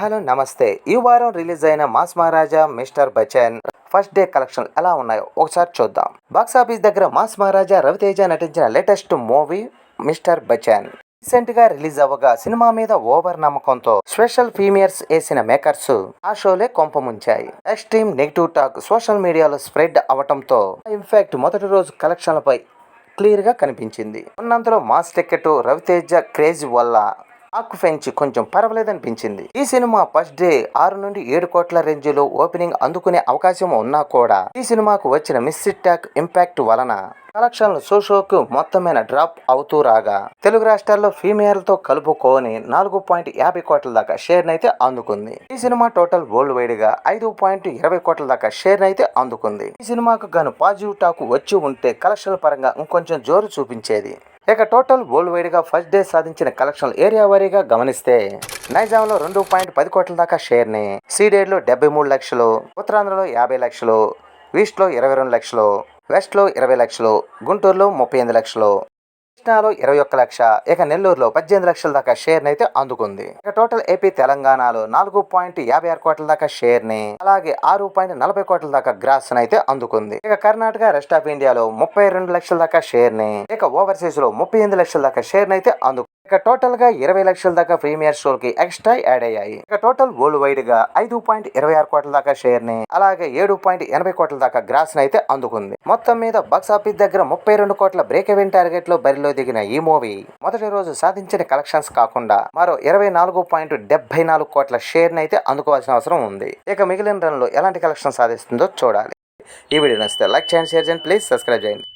Hello నమస్తే. ఈ వారం రిలీజ్ అయిన mass Maharaja mister Bachchan first day collection ఎలా ఉన్నాయో ఒకసారి చూద్దాం. బాక్స్ ఆఫీస్ దగ్గర మాస్ మహారాజా రవితేజ నటించిన లేటెస్ట్ మూవీ మిస్టర్ బచ్చన్. రీసెంట్గా రిలీజ్ అవ్వగా సినిమా మీద ఓవర్ నమ్మకంతో స్పెషల్ ఫీమియర్స్ వేసిన మేకర్స్ ఆ షోలే కొంపముంచాయి ఎక్స్ట్రీమ్ నెగిటివ్ టాక్ సోషల్ మీడియాలో స్ప్రెడ్ అవటంతో ఇన్ఫాక్ట్ మొదటి రోజు కలెక్షన్లపై క్లియర్గా కనిపించింది. ఉన్నంతలో మాస్ టికెట్ రవితేజ క్రేజ్ వల్ల ఆకు పెంచి కొంచెం పర్వాలేదనిపించింది ఈ సినిమా ఫస్ట్ డే ఆరు నుండి ఏడు కోట్ల రేంజ్లో ఓపెనింగ్ అందుకునే అవకాశం ఉన్నా కూడా ఈ సినిమాకు వచ్చిన మిస్ టాక్ ఇంపాక్ట్ వలన కలెక్షన్లు సోషోకు మొత్తమైన డ్రాప్ అవుతూ రాగా తెలుగు రాష్ట్రాల్లో ఫీమేల్తో కలుపుకొని నాలుగు పాయింట్ యాభై కోట్ల దాకా షేర్ అయితే అందుకుంది. ఈ సినిమా టోటల్ వరల్డ్ వైడ్గా ఐదు పాయింట్ ఇరవై కోట్ల దాకా షేర్ అయితే అందుకుంది. ఈ సినిమాకు గాను పాజిటివ్ టాక్ వచ్చి ఉంటే కలెక్షన్ల పరంగా ఇంకొంచెం జోరు చూపించేది. ఇక టోటల్ వరల్డ్ వైడ్గా ఫస్ట్ డే సాధించిన కలెక్షన్ ఏరియా వారీగా గమనిస్తే నైజాంలో రెండు పాయింట్ పది కోట్ల దాకా షేర్ని సీడేడ్లో డెబ్బై మూడు లక్షలు ఉత్తరాంధ్రలో యాభై లక్షలు ఈస్ట్లో ఇరవై రెండు లక్షలు వెస్ట్లో ఇరవై లక్షలు గుంటూరులో ముప్పై ఎనిమిది లక్షలు. కృష్ణాలో ఇరవై ఒక్క లక్ష. ఇక నెల్లూరులో పద్దెనిమిది లక్షల దాకా షేర్ అయితే అందుకుంది. ఇక టోటల్ ఏపీ తెలంగాణలో నాలుగు పాయింట్ యాభై ఆరు కోట్ల దాకా షేర్ని అలాగే ఆరు పాయింట్ నలభై కోట్ల దాకా గ్రాస్ అయితే అందుకుంది. ఇక కర్ణాటక రెస్ట్ ఆఫ్ ఇండియాలో ముప్పై రెండు లక్షల దాకా షేర్ని ఇక ఓవర్సీస్లో ముప్పై ఎనిమిది లక్షల దాకా షేర్ అయితే అందుకుంది ఇక టోటల్గా ఇరవై లక్షల దాకా ప్రీమియర్ షోల్కి ఎక్స్ట్రా యాడ్ అయ్యాయి. ఇక టోటల్ వరల్డ్ వైడ్గా ఐదు పాయింట్ ఇరవై ఆరు కోట్ల దాకా షేర్ని అలాగే ఏడు పాయింట్ ఎనభై కోట్ల దాకా గ్రాస్ అయితే అందుకుంది. మొత్తం మీద బాక్స్ ఆఫీస్ దగ్గర ముప్పై రెండు కోట్ల బ్రేక్ ఎవెన్ టార్గెట్లో బరిలో దిగిన ఈ మూవీ మొదటి రోజు సాధించిన కలెక్షన్స్ కాకుండా మరో ఇరవై నాలుగు పాయింట్ డెబ్బై నాలుగు కోట్ల షేర్ అయితే అందుకోవాల్సిన అవసరం ఉంది. ఇక మిగిలిన రన్లో ఎలాంటి కలెక్షన్ సాధిస్తుందో చూడాలి. ఈ వీడియో నచ్చితే లైక్ చేయండి షేర్ చేయండి ప్లీజ్ సబ్స్క్రైబ్ చేయండి.